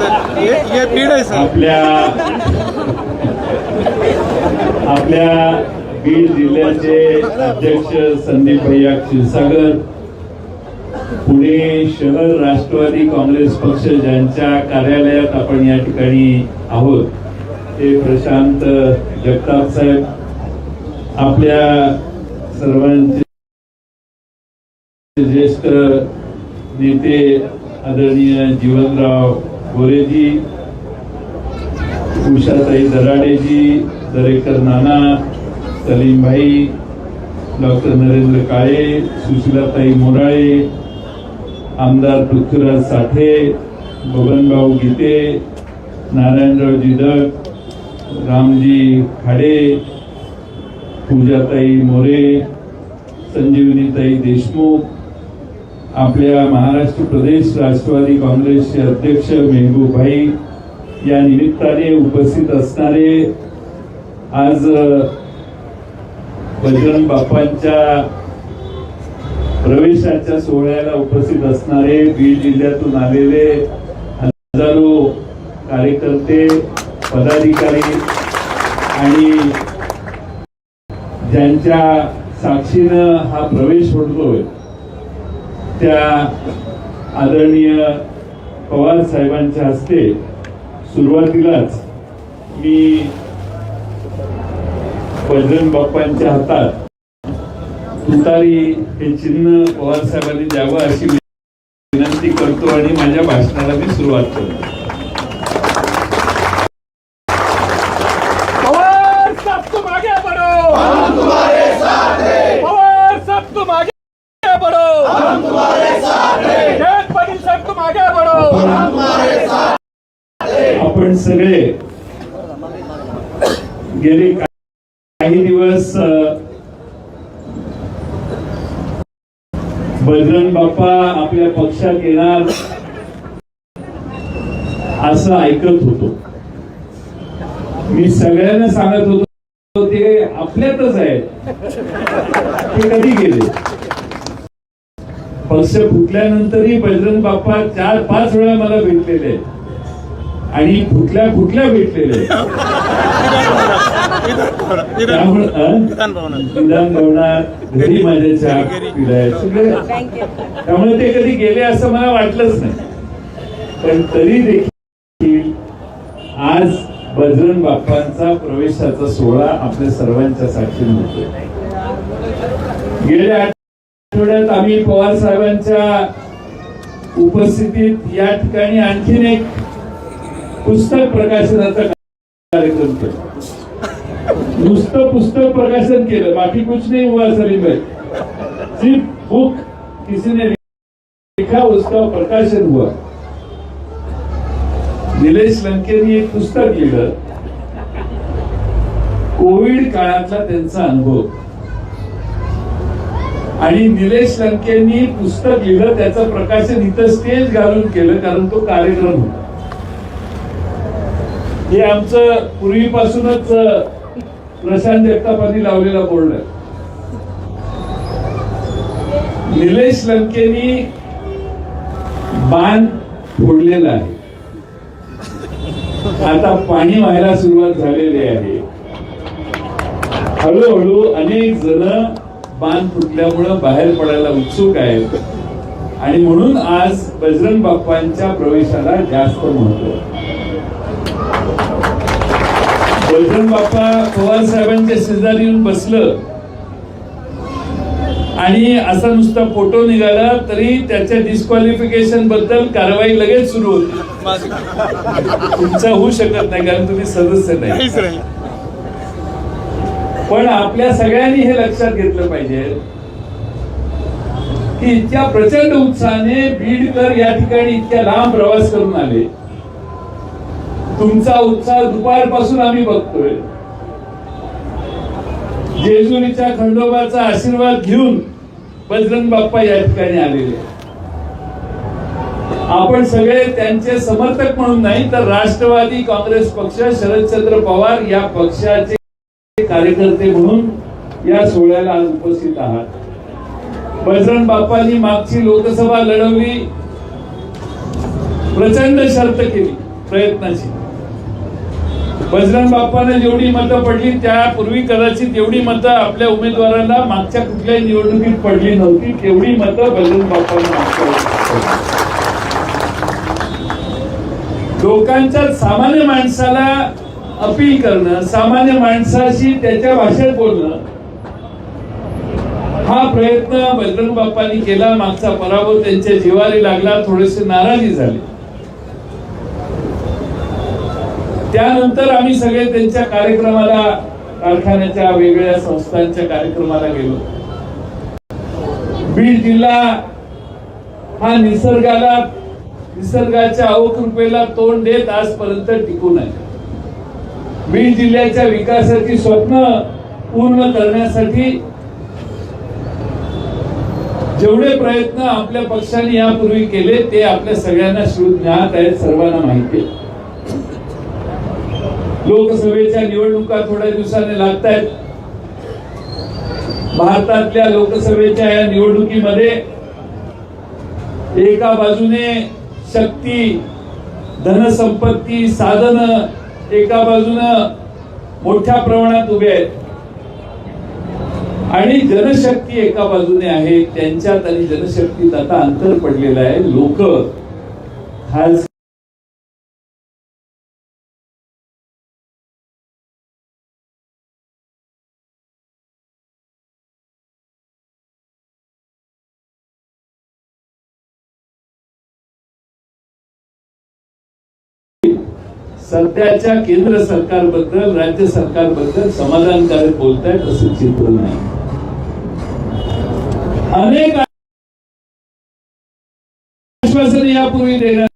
ये ये भीड़ सर. आपल्या आपल्या बीड जिल्ह्याचे अध्यक्ष संदीप भैया क्षीरसागर पुणे शहर राष्ट्रवादी काँग्रेस पक्ष ज्यांच्या कार्यालयात आपण या ठिकाणी आहोत ते प्रशांत जगताप साहेब आपल्या सर्वांचे ज्येष्ठ नेते आदरणीय जीवनराव गोरेजी उषाताई दराडेजी दरेकर नाना सलीमभाई डॉक्टर नरेंद्र काळे सुशीलाताई मोराळे आमदार पृथ्वीराज साठे बबनभाऊ गीते नारायणराव जिदक रामजी खाडे पूजाताई मोरे संजीवनीताई देशमुख आपल्या महाराष्ट्र प्रदेश राष्ट्रवादी काँग्रेसचे अध्यक्ष मेहबूब भाई या निमित्ताने उपस्थित असणारे आज बजरंग बाप्पांच्या प्रवेशाच्या सोहळ्याला उपस्थित असणारे बीड जिल्ह्यातून आलेले हजारो कार्यकर्ते पदाधिकारी आणि ज्यांच्या साक्षीनं हा प्रवेश होतोय. त्या आदरणीय पवार साहेबांच्या हस्ते सुरुवातीलाच मी बजरंग बाप्पांच्या हातात तुतारी हे चिन्ह पवार साहेबांनी द्यावं अशी विनंती करतो आणि माझ्या भाषणाला मी सुरुवात करतो पवार साहब तुम आगे बढ़ो हम तुम्हारे साथ हैं पवार साहब तुम आगे बढ़ो हम तुम्हारे साथ हैं जयंत पाटिल साहब तुम आगे बढ़ो हम आपण सगळे गेले काही दिवस बजरंग बाप्पा आपल्या पक्षात येणार असं ऐकत होतो. मी सगळ्यांना सांगत होतो ते आपल्यातच आहेत. ते कधी गेले? पक्ष फुटल्यानंतरही बजरंग बाप्पा चार पाच वेळा मला भेटलेले आहेत. आणि फुटल्या फुटल्या भेटलेले त्यामुळे विधान भवनात घरी माझ्या चहा पिलाय. सगळे त्यामुळे ते कधी गेले असं मला वाटलंच नाही. पण तरी देखील आज बजरंग बाप्पांचा प्रवेशाचा सोहळा आपल्या सर्वांच्या साक्षीने होतो गेल्या आठवड्यात आम्ही पवार साहेबांच्या उपस्थितीत या ठिकाणी आणखीन एक पुस्तक प्रकाशनाचा कार्यक्रम केला. नुसतं पुस्तक प्रकाशन केलं. बाकी कुछ नाही हुआ सलीम सिर्फ बुक किसी ने लिखा उसका प्रकाशन हुआ. निलेश लंकेनी एक पुस्तक लिहिलं. कोविड काळातला त्यांचा अनुभव. आणि निलेश लंकेनी पुस्तक लिहिलं त्याचं प्रकाशन इथं स्टेज घालून केलं कारण तो कार्यक्रम होता. हे आमचं पूर्वीपासूनच प्रशांत जगतापांनी लावलेला बोर्ड आहे. निलेश लंकेनी बांध फोडलेला आहे. आता पाणी व्हायला सुरुवात झालेली आहे. हळूहळू अनेक जण बांध फुटल्यामुळं बाहेर पडायला उत्सुक आहेत. आणि म्हणून आज बजरंग बाप्पांच्या प्रवेशाला जास्त महत्त्व आहे. बजरंग बाप्पा पवार साहेबांच्या शेजारी येऊन बसलं. आणि असा नुसता फोटो निघाला तरी त्याच्या डिस्क्वालिफिकेशनबद्दल कारवाई लगेच सुरू होती. तुमचा होऊ शकत नाही कारण तुम्ही सदस्य नाही. पण आपल्या सगळ्यांनी हे लक्षात घेतलं पाहिजे की इतक्या प्रचंड उत्साहाने बीडकर या ठिकाणी इतक्या लांब प्रवास करून आले. तुमचा उत्साह दुपारपासून आम्ही बघतोय. जेजुरीच्या खंडोबाचा आशीर्वाद घेऊन बजरंग बाप्पा या ठिकाणी आलेले आपण सगळे त्यांचे समर्थक म्हणून नाही तर राष्ट्रवादी काँग्रेस पक्ष शरदचंद्र पवार या पक्षाचे कार्यकर्ते म्हणून या सोहळ्याला आज उपस्थित आहात. बजरंग बाप्पांनी मागची लोकसभा लढवली प्रचंड शर्त केली प्रयत्नाची. बजरंग बाप्पाने जेवढी मतं पडली त्यापूर्वी कदाचित एवढी मतं आपल्या उमेदवाराला मागच्या कुठल्याही निवडणुकीत पडली नव्हती. तेवढी मतं बजरंग बाप्पाने लोकांच्या सामान्य माणसाला अपील करणं सामान्य माणसाशी त्याच्या भाषेत बोलणं हा प्रयत्न बजरंग बाप्पांनी केला. मागचा पराभव त्यांच्या जिवारी लागला. थोडेसे नाराजी झाली. त्यानंतर आम्ही सगळे त्यांच्या कार्यक्रमाला कारखान्याच्या वेगवेगळ्या संस्थांच्या कार्यक्रमाला गेलो. बीड जिल्हा हा निसर्गाला निसर्गाच्या अवकृपेला तोंड देत आजपर्यंत टिकून आहे बीड जिल्ह्याच्या विकासाची स्वप्न पूर्ण करण्यासाठी जेवढे प्रयत्न आपल्या पक्षाने यापूर्वी केले ते आपल्या सगळ्यांना शिव ज्ञात आहेत सर्वांना माहिती आहे. लोकसभेच्या निवडणुका थोड्या दिवसाने लागत आहेत भारतातल्या लोकसभेच्या या निवडणुकीमध्ये एका बाजूने शक्ती धनसंपत्ती साधन एका बाजूनं मोठ्या प्रमाणात उभे आहेत. आणि जनशक्ती एका बाजूने आहे त्यांच्यात आणि जनशक्तीत आता अंतर पडलेलं आहे. लोक खास सध्याच्या केंद्र सरकारबद्दल राज्य सरकारबद्दल समाधानकारक बोलतायत असं चित्र नाही. अनेक आश्वासन यापूर्वी देण्यात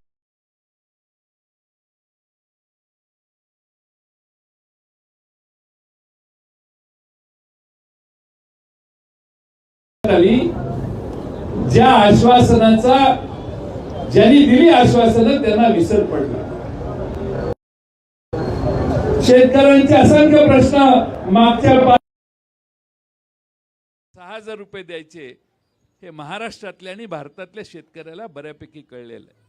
ज्या आश्वासनाचा ज्यांनी दिली आश्वासन त्यांना विसर पडला. शेतकऱ्यांचे असंख्य प्रश्न मागच्या सहा हजार रुपये द्यायचे हे महाराष्ट्रातल्या आणि भारतातल्या शेतकऱ्याला बऱ्यापैकी कळलेलं आहे.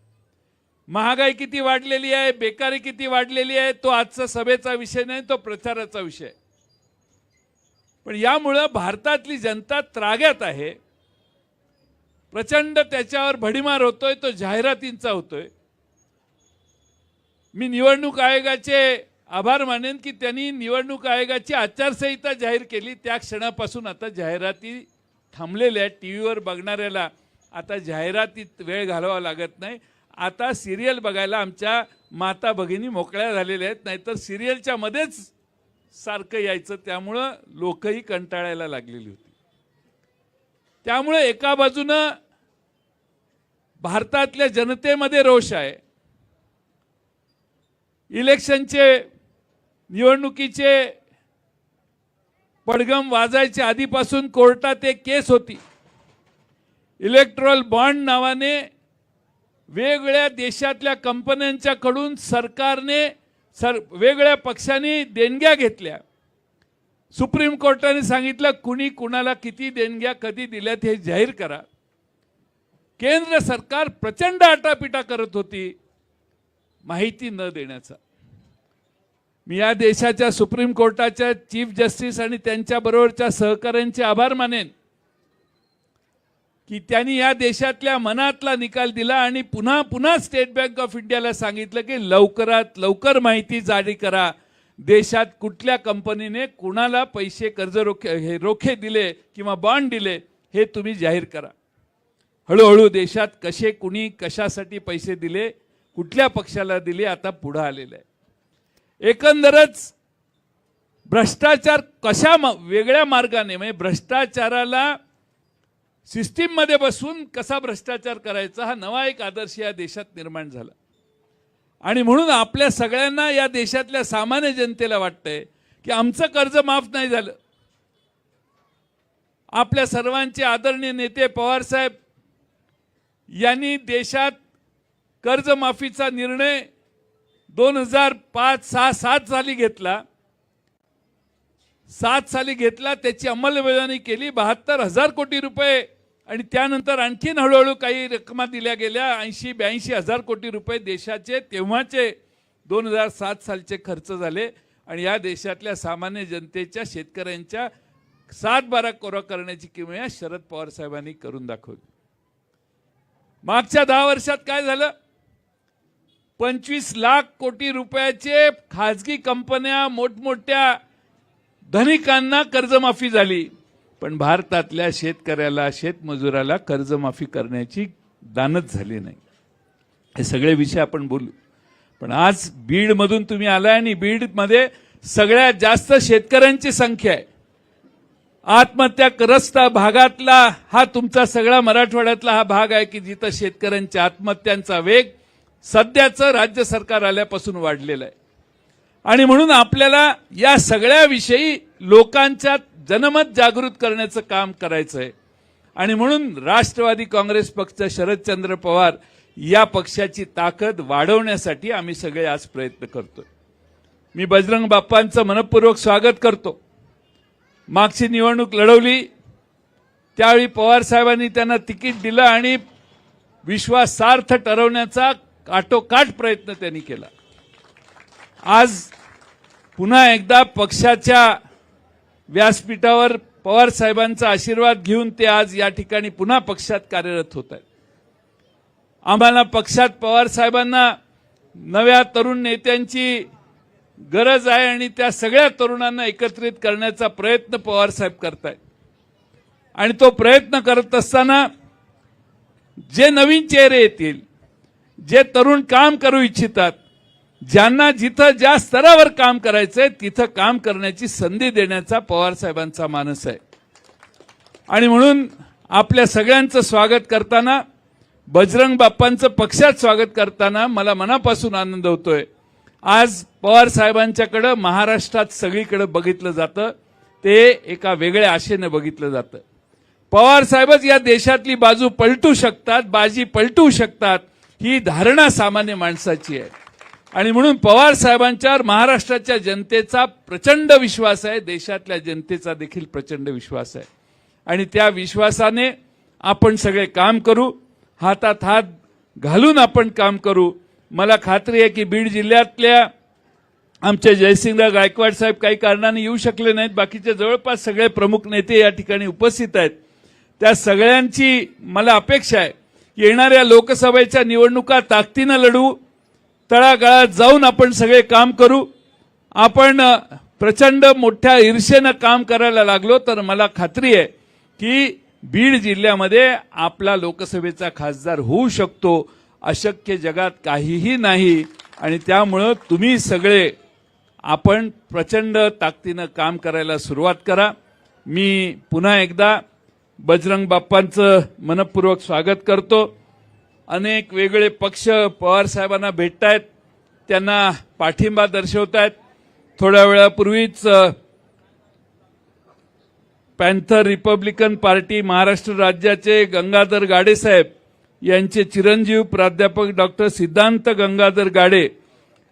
महागाई किती वाढलेली आहे बेकारी किती वाढलेली आहे तो आजचा सभेचा विषय नाही तो प्रचाराचा विषय पण यामुळं भारतातली जनता त्राग्यात आहे. प्रचंड त्याच्यावर भडीमार होतोय तो जाहिरातींचा होतोय. मी निवडणूक आयोगाचे आभार मानेन की त्यांनी निवडणूक आयोगाची आचारसंहिता जाहीर केली. त्या क्षणापासून आता जाहिराती थांबलेल्या टी व्हीवर बघणाऱ्याला आता जाहिरातीत वेळ घालवावा लागत नाही. आता सिरियल बघायला आमच्या माता भगिनी मोकळ्या झालेल्या आहेत. नाहीतर सिरियलच्या मध्येच सारखं यायचं. त्यामुळं लोकही कंटाळायला लागलेली होती. त्यामुळे एका बाजूनं भारतातल्या जनतेमध्ये रोष आहे. इलेक्शनचे निवडणुकीचे पडगम वाजायचे आधीपासून कोर्टात एक केस होती. इलेक्ट्रॉल बॉन्ड नावाने वेगवेगळ्या देशातल्या कंपन्यांच्याकडून सरकारने सर वेगळ्या पक्षांनी देणग्या घेतल्या. सुप्रीम कोर्टाने सांगितलं कुणी कुणाला किती देणग्या कधी दिल्यात हे जाहीर करा. केंद्र सरकार प्रचंड आटापिटा करत होती माहिती न देण्याचा. मी या देशाच्या सुप्रीम कोर्टाच्या चीफ जस्टिस आणि त्यांच्याबरोबरच्या सहकाऱ्यांचे आभार मानेन की त्यांनी या देशातल्या मनातला निकाल दिला आणि पुन्हा पुन्हा स्टेट बँक ऑफ इंडियाला सांगितलं की लवकरात लवकर माहिती जारी करा. देशात कुठल्या कंपनीने कुणाला पैसे कर्ज रोखे हे रोखे दिले किंवा बॉन्ड दिले हे तुम्ही जाहीर करा. हळूहळू देशात कसे कुणी कशासाठी पैसे दिले कुठल्या पक्षाला दिले आता पुढं आलेलं आहे. एकंदरच भ्रष्टाचार कशा मा- वेगळ्या मार्गाने म्हणजे भ्रष्टाचाराला सिस्टीममध्ये बसून कसा भ्रष्टाचार करायचा हा नवा एक आदर्श या देशात निर्माण झाला. आणि म्हणून आपल्या सगळ्यांना या देशातल्या सामान्य जनतेला वाटतंय की आमचं कर्ज माफ नाही झालं. आपल्या सर्वांचे आदरणीय नेते पवारसाहेब यांनी देशात कर्जमाफीचा निर्णय दोन हजार पाच सहा सात साली घेतला. सात साली घेतला त्याची अंमलबजावणी केली बहात्तर हजार कोटी रुपये. आणि त्यानंतर आणखीन हळूहळू काही रकमा दिल्या गेल्या ऐंशी ब्याऐंशी हजार कोटी रुपये देशाचे. तेव्हाचे दोन हजार सात सालचे खर्च झाले. आणि या देशातल्या सामान्य जनतेच्या शेतकऱ्यांच्या सात बारा कोरा करण्याची किमया शरद पवार साहेबांनी करून दाखवली. मागच्या दहा वर्षात काय झालं? पंचवीस लाख कोटी रुपयाचे खाजगी कंपन्या मोठमोठ्या धनिकांना कर्जमाफी झाली. पण भारतातल्या शेतकऱ्याला शेतमजुराला कर्जमाफी करण्याची दानच झाली नाही. हे सगळे विषय आपण बोलू. पण आज बीडमधून तुम्ही आलाय आणि बीडमध्ये सगळ्यात जास्त शेतकऱ्यांची संख्या आहे. आत्महत्या ग्रस्त भागातला हा तुमचा सगळा मराठवाड्यातला हा भाग आहे की जिथं शेतकऱ्यांच्या आत्महत्यांचा वेग सध्याचं राज्य सरकार आल्यापासून वाढलेलं आहे. आणि म्हणून आपल्याला या सगळ्याविषयी लोकांच्या जनमत जागृत करण्याचं काम करायचं आहे. आणि म्हणून राष्ट्रवादी काँग्रेस पक्ष शरदचंद्र पवार या पक्षाची ताकद वाढवण्यासाठी आम्ही सगळे आज प्रयत्न करतोय. मी बजरंग बाप्पांचं मनपूर्वक स्वागत करतो. मागची निवडणूक लढवली. त्यावेळी पवार साहेबांनी त्यांना तिकीट दिलं आणि विश्वासार्थ ठरवण्याचा काटोकाट प्रयत्न त्यांनी केला. आज पुन्हा एकदा पक्षाच्या व्यासपीठावर पवार साहेबांचा आशीर्वाद घेऊन ते आज या ठिकाणी पुन्हा पक्षात कार्यरत होत आहेत आम्हाला पक्षात पवार साहेबांना नव्या तरुण नेत्यांची गरज आहे आणि त्या सगळ्या तरुणांना एकत्रित करण्याचा प्रयत्न पवार साहेब करतायत. आणि तो प्रयत्न करत असताना जे नवीन चेहरे येतील जे तरुण काम करू इच्छितात ज्यांना जिथं ज्या स्तरावर काम करायचंय तिथं काम करण्याची संधी देण्याचा पवार साहेबांचा मानस आहे. आणि म्हणून आपल्या सगळ्यांचं स्वागत करताना बजरंग बाप्पांचं पक्षात स्वागत करताना मला मनापासून आनंद होतोय. आज पवार साहेबांच्याकडं महाराष्ट्रात सगळीकडे बघितलं जातं ते एका वेगळ्या आशेनं बघितलं जातं. पवार साहेबच या देशातली बाजू पलटू शकतात बाजी पलटू शकतात ही धारणा सामान्य माणसाची आहे. आणि म्हणून पवार साहेबांच्यावर महाराष्ट्राच्या जनतेचा प्रचंड विश्वास आहे देशातल्या जनतेचा देखील प्रचंड विश्वास आहे. आणि त्या विश्वासाने आपण सगळे काम करू हातात हात घालून आपण काम करू. मला खात्री आहे की बीड जिल्ह्यातल्या आमचे जयसिंगराव गायकवाड साहेब काही कारणाने येऊ शकले नाहीत. बाकीचे जवळपास सगळे प्रमुख नेते या ठिकाणी उपस्थित आहेत. त्या सगळ्यांची मला अपेक्षा आहे येणाऱ्या लोकसभेच्या निवडणुका ताकदीनं लढवू तळागाळात जाऊन आपण सगळे काम करू. आपण प्रचंड मोठ्या ईर्षेनं काम करायला लागलो तर मला खात्री आहे की बीड जिल्ह्यामध्ये आपला लोकसभेचा खासदार होऊ शकतो अशक्य जगात काहीही नाही. आणि त्यामुळं तुम्ही सगळे आपण प्रचंड ताकदीनं काम करायला सुरुवात करा. मी पुन्हा एकदा बजरंग बाप्पांचं मनपूर्वक स्वागत करतो. अनेक वेगळे पक्ष पवार साहेबांना भेटतायत. त्यांना पाठिंबा दर्शवतायत. थोड्या वेळापूर्वीच पॅन्थर रिपब्लिकन पार्टी महाराष्ट्र राज्याचे गंगाधर गाडेसाहेब यांचे चिरंजीव प्राध्यापक डॉक्टर सिद्धांत गंगाधर गाडे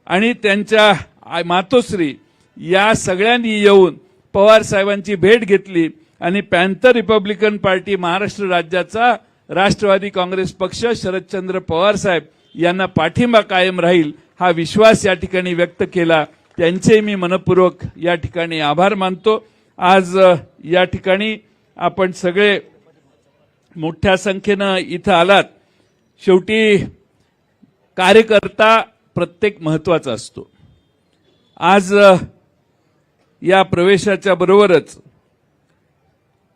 आणि त्यांच्या मातोश्री या सगळ्यांनी येऊन पवार साहेबांची भेट घेतली. आणि पॅन्थर रिपब्लिकन पार्टी महाराष्ट्र राज्याचा राष्ट्रवादी काँग्रेस पक्ष शरदचंद्र पवार साहेब यांना पाठिंबा कायम राहील हा विश्वास या ठिकाणी व्यक्त केला. त्यांचे मी मनपूर्वक या ठिकाणी आभार मानतो. आज या ठिकाणी आपण सगळे मोठ्या संख्येनं इथं आलात. शेवटी कार्यकर्ता प्रत्येक महत्त्वाचा असतो. आज या प्रवेशाच्या बरोबरच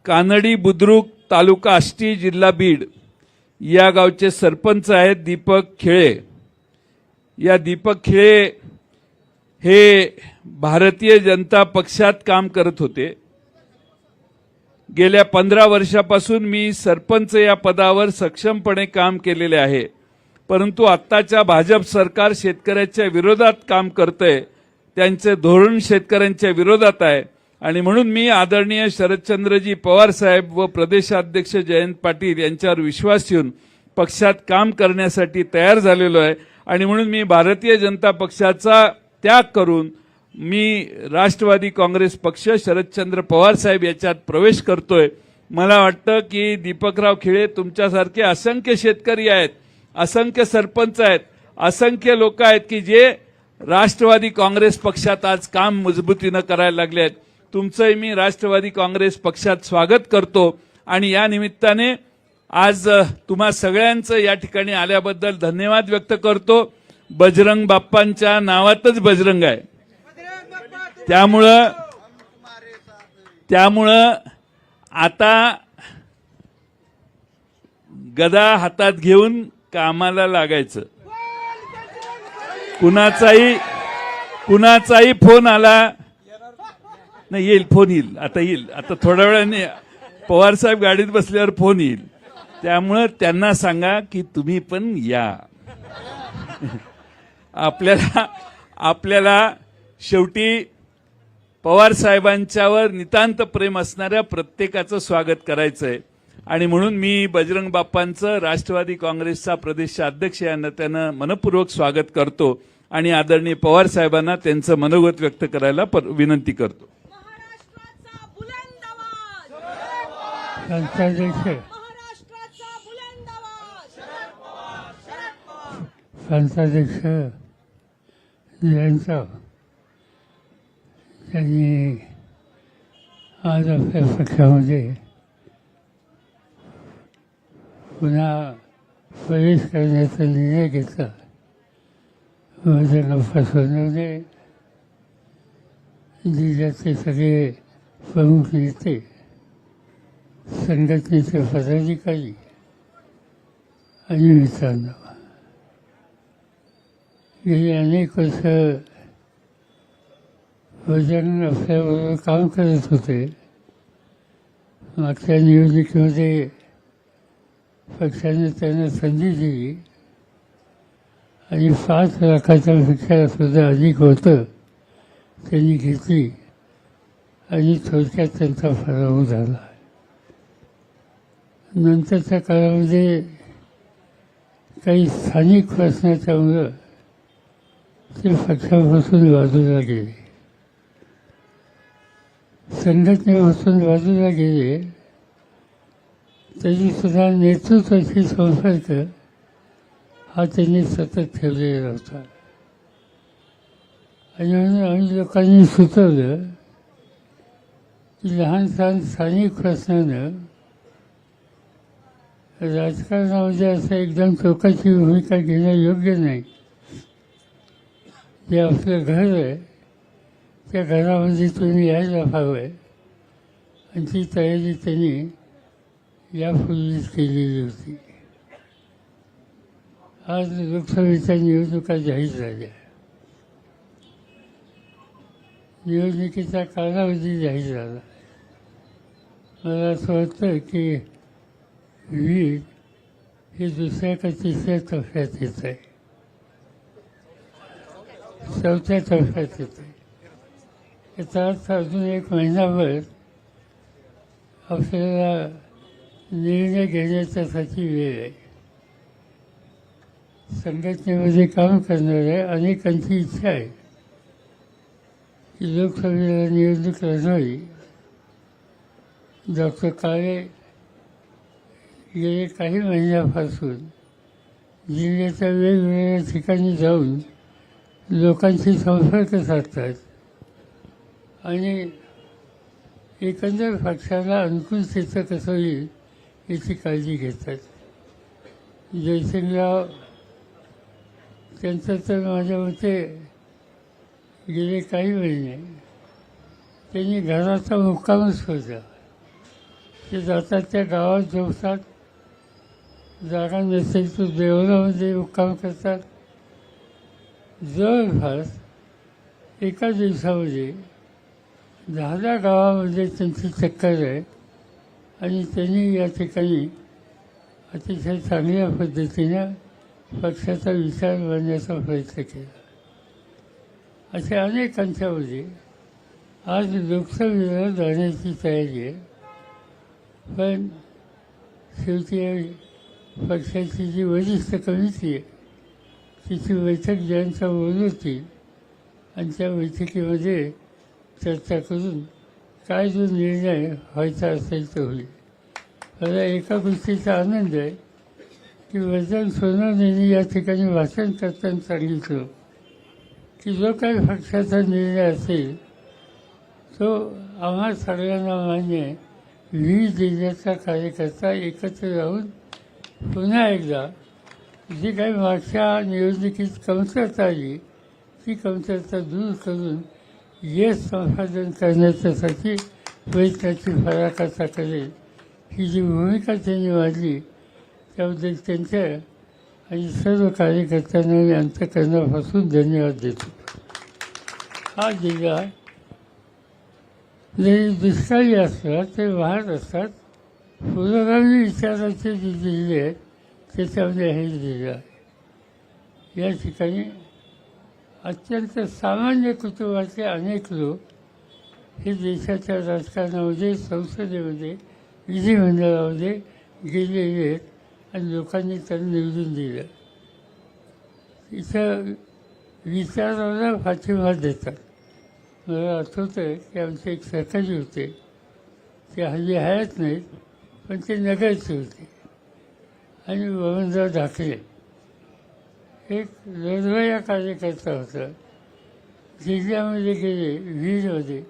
कानडी बुद्रुक तालुका आष्टी जिल्हा बीड या गावचे सरपंच आहेत दीपक खेळे. या दीपक खेळे हे भारतीय जनता पक्षात काम करत होते. गेल्या पंधरा वर्षापासून मी सरपंच या पदावर सक्षमपणे काम केलेले आहे. परंतु आत्ताच्या भाजप सरकार शेतकऱ्याच्या विरोधात काम करतंय. त्यांचे धोरण शेतकऱ्यांच्या विरोधात आहे. आणि म्हणून मी आदरणीय शरदचंद्रजी पवार साहेब व प्रदेशाध्यक्ष जयंत पाटील यांच्यावर विश्वास ठेवून पक्षात काम करण्यासाठी तयार झालेलो आहे. आणि म्हणून मी भारतीय जनता पक्षाचा त्याग करून मी राष्ट्रवादी काँग्रेस पक्ष शरदचंद्र पवार साहेब याच्यात प्रवेश करतोय. मला वाटतं की दीपकराव खिळे तुमच्यासारखे असंख्य शेतकरी आहेत असंख्य सरपंच आहेत असंख्य लोक आहेत की जे राष्ट्रवादी काँग्रेस पक्षात आज काम मजबूतीनं करायला लागले आहेत. तुमचंही मी राष्ट्रवादी काँग्रेस पक्षात स्वागत करतो. आणि या निमित्ताने आज तुम्हा सगळ्यांचं या ठिकाणी आल्याबद्दल धन्यवाद व्यक्त करतो. बजरंग बाप्पांच्या नावातच बजरंग आहे. त्यामुळं त्यामुळं आता गदा हातात घेऊन कामाला लागायचं. कुणाचाही कुणाचाही फोन आला नाही येईल फोन येईल. आता येईल. आता थोड्या वेळाने पवार साहेब गाडीत बसल्यावर फोन येईल. त्यामुळं त्यांना सांगा की तुम्ही पण या. आपल्याला आपल्याला शेवटी पवार साहेबांच्यावर नितांत प्रेम असणाऱ्या प्रत्येकाचं स्वागत करायचं आहे आणि म्हणून मी बजरंग बाप्पांचं राष्ट्रवादी काँग्रेसचा प्रदेश अध्यक्ष या नात्यानं मनपूर्वक स्वागत करतो आणि आदरणीय पवार साहेबांना त्यांचं मनोगत व्यक्त करायला पर- विनंती करतो. आवाज. संस्थाध्यक्ष जयंतराव त्यांनी आज आपल्या पक्षामध्ये पुन्हा प्रवेश करण्याचा निर्णय घेतला. त्यांना फसवण्याने जिल्ह्याचे सगळे प्रमुख नेते संघटनेचे पदाधिकारी आणि मित्रांनो. गेली अनेक वर्ष वजन आपल्याबरोबर काम करत होते. मागच्या निवडणुकीमध्ये पक्षाने त्यांना संधी दिली आणि पाच लाखाच्या पेक्षा सुद्धा अधिक होतं त्यांनी घेतली आणि थोडक्यात त्यांचा पराभव झाला. नंतरच्या काळामध्ये काही स्थानिक वाचनाच्यामुळं ते पक्षापासून बाजूला गेले संघटनेपासून बाजूला गेले तरी सुद्धा नेतृत्वाशी संपर्क हा त्यांनी सतत ठेवलेला होता. आणि म्हणून आम्ही लोकांनी सुचवलं की लहान सहान स्थानिक प्रश्नानं राजकारणामध्ये असं एकदम टोकाची भूमिका घेणं योग्य नाही. जे आपलं घर आहे त्या घरामध्ये तुम्ही यायला हवं. आहे आणि ती तयारी त्यांनी यापूर्वीच केलेली होती. आज लोकसभेच्या निवडणुका जाहीर झाल्या. निवडणुकीचा कालावधी जाहीर झाला. मला असं वाटतं की वीज हे दुसऱ्या का तिसऱ्या टप्प्यात येत आहे चौथ्या टप्प्यात येत आहे याचा अर्थ अजून एक महिनाभर आपल्याला निर्णय घेण्याच्यासाठी वेळ आहे संघटनेमध्ये काम करणाऱ्या अनेकांची इच्छा आहे की लोकसभेला निवडणूक लढवावी डॉक्टर काळे गेले काही महिन्यापासून जिल्ह्याच्या वेगवेगळ्या ठिकाणी जाऊन लोकांशी संपर्क साधतात. आणि एकंदर पक्षाला अनुकूल चित्र कसं होईल याची काळजी घेतात. जयसिंगराव त्यांचं तर माझ्या मते गेले काही महिने त्यांनी घराचा मुक्कामच होता ते जातात त्या गावात झोपतात. जागा नसेल तर देवळामध्ये मुक्काम करतात. जवळपास एका दिवसामध्ये दहा दहा गावामध्ये त्यांची चक्कर आहे आणि त्यांनी या ठिकाणी अतिशय चांगल्या पद्धतीनं पक्षाचा विचार मांडण्याचा प्रयत्न केला. अशा अनेकांच्यामध्ये आज लोकसभेला जाण्याची तयारी आहे. पण शेवटी पक्षाची जी वरिष्ठ कमिटी आहे तिची बैठक ज्यांचा होती आणि त्या बैठकीमध्ये चर्चा करून काय जो निर्णय व्हायचा असेल तो होईल. मला एका गोष्टीचा आनंद आहे की वजन सोनवणेंनी या ठिकाणी भाषण करताना सांगितलं की जो काही पक्षाचा निर्णय असेल तो आम्हा सगळ्यांना मान्य आहे. देण्याचा कार्यकर्ता एकत्र राहून पुन्हा एकदा जी काही मागच्या निवडणुकीत कमतरता आली ती कमतरता दूर करून यश संपादन करण्याच्यासाठी प्रयत्नाची फराकाचा करेल. ही जी भूमिका त्यांनी मांडली त्याबद्दल त्यांच्या आणि सर्व कार्यकर्त्यांना मी अंतकरणापासून धन्यवाद देतो. हा जिल्हा जरी दुष्काळी असला तरी वाहत असतात पुरोगामी विचाराचे जे जिल्हे आहेत त्याच्यामध्ये हे जिल्हा आहे या ठिकाणी अत्यंत सामान्य कुटुंबाचे अनेक लोक हे देशाच्या राजकारणामध्ये संसदेमध्ये विधिमंडळामध्ये गेलेले आहेत आणि लोकांनी त्यांना निवडून दिलं. इथं विचाराला पाठिंबा देतात. मला आठवतं आहे की आमचे एक सहकारी होते. ते हल्ली हयात नाहीत. पण ते नगरचे होते. आणि बबनराव ढाकरे एक लढवया कार्यकर्ता होता. जिल्ह्यामध्ये गेले वीरमध्ये.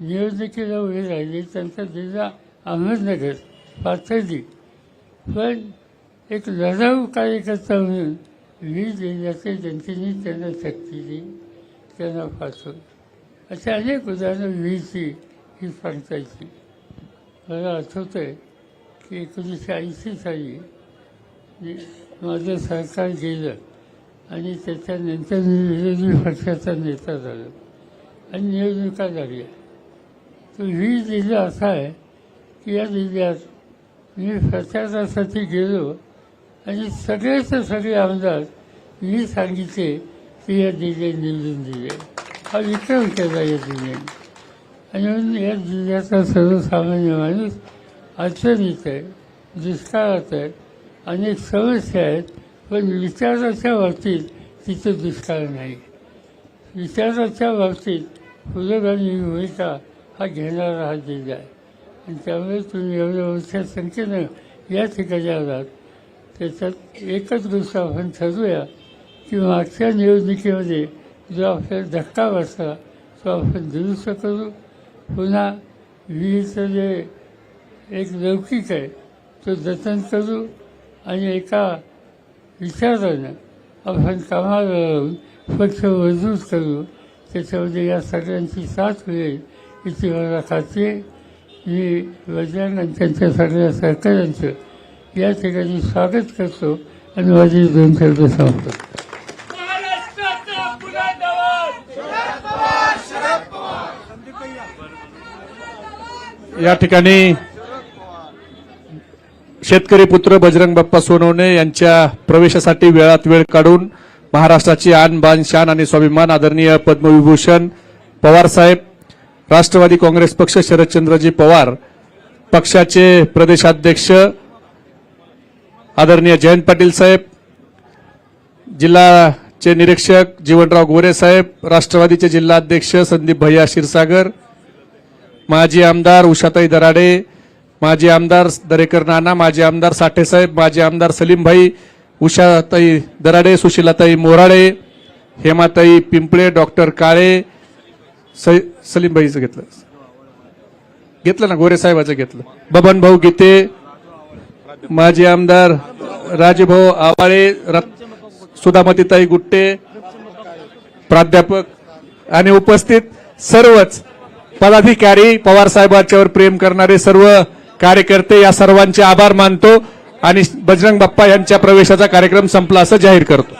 निवडणुकीला उभे राहिले त्यांचा जिल्हा अहमदनगर पाथर्डी. पण एक लढाऊ कार्यकर्ता म्हणून वीर जिल्ह्याच्या जनतेने त्यांना शक्ती दिली त्यांना पाठवलं असे अनेक उदाहरणं वीरची ही सांगतायची. मला आठवतं आहे एकोणीसशे ऐंशी साली माझं सरकार गेलं आणि त्याच्यानंतर मी विरोधी पक्षाचा नेता झालो आणि निवडणुका लागल्या. तर ही जिल्हा असा आहे की या जिल्ह्यात मी प्रचारासाठी गेलो आणि सगळेच सगळे आमदार मी सांगितले की या जिल्ह्यात निवडून दिले. हा विक्रम केला या जिल्ह्याने आणि म्हणून या जिल्ह्याचा सर्वसामान्य माणूस अडचणीत आहे दुष्काळात आहे अनेक समस्या आहेत पण विचाराच्या बाबतीत तिथं दुष्काळ नाही. विचाराच्या बाबतीत फुलगांनी भूमिका हा घेणारा हा जिल्हा आहे. आणि त्यामुळे तुम्ही एवढ्या मोठ्या संख्येनं या ठिकाणी आलात. त्याच्यात एकच गोष्ट आपण ठरवूया की मागच्या निवडणुकीमध्ये जो आपल्याला धक्का बसला तो आपण दुरुस्त करू. पुन्हा विहिरीचं जे एक लौकिक आहे. तो जतन करू आणि एका विचारानं आपण कामाला लावून पक्ष मजबूत करू. त्याच्यामध्ये या सगळ्यांची साथ होईल याची मला खात्री आहे. मी वैज्ञानिक आणि त्यांच्या सगळ्या सहकाऱ्यांचं या ठिकाणी स्वागत करतो आणि माझी दोन शब्द सांगतो या ठिकाणी शेतकरी पुत्र बजरंग बाप्पा सोनवणे यांच्या प्रवेशासाठी वेळात वेळ काढून महाराष्ट्राची आन बान शान आणि स्वाभिमान आदरणीय पद्मविभूषण पवार साहेब राष्ट्रवादी काँग्रेस पक्ष शरदचंद्रजी पवार पक्षाचे प्रदेशाध्यक्ष आदरणीय जयंत पाटील साहेब जिल्हाचे निरीक्षक जीवनराव गोरे साहेब राष्ट्रवादीचे जिल्हाध्यक्ष संदीप भैया क्षीरसागर माजी आमदार उषाताई दराडे माजी आमदार दरेकर नाना माजी आमदार साठेसाहेब माजी आमदार सलीमभाई उषाताई दराडे सुशीलाताई मोराळे हेमाताई पिंपळे डॉक्टर काळे स- सलीमभाईचं घेतलं. घेतलं ना गोरे साहेबाचं घेतलं. बबन भाऊ गीते माजी आमदार राजभाऊ आवाळे रत- सुधामतीताई गुट्टे प्राध्यापक आणि उपस्थित सर्वच पदाधिकारी पवार साहेबांच्यावर प्रेम करणारे सर्व कार्यकर्ते या सर्वांचे आभार मानतो आणि बजरंग बाप्पा यांच्या प्रवेशाचा कार्यक्रम संपला असं जाहीर करतो.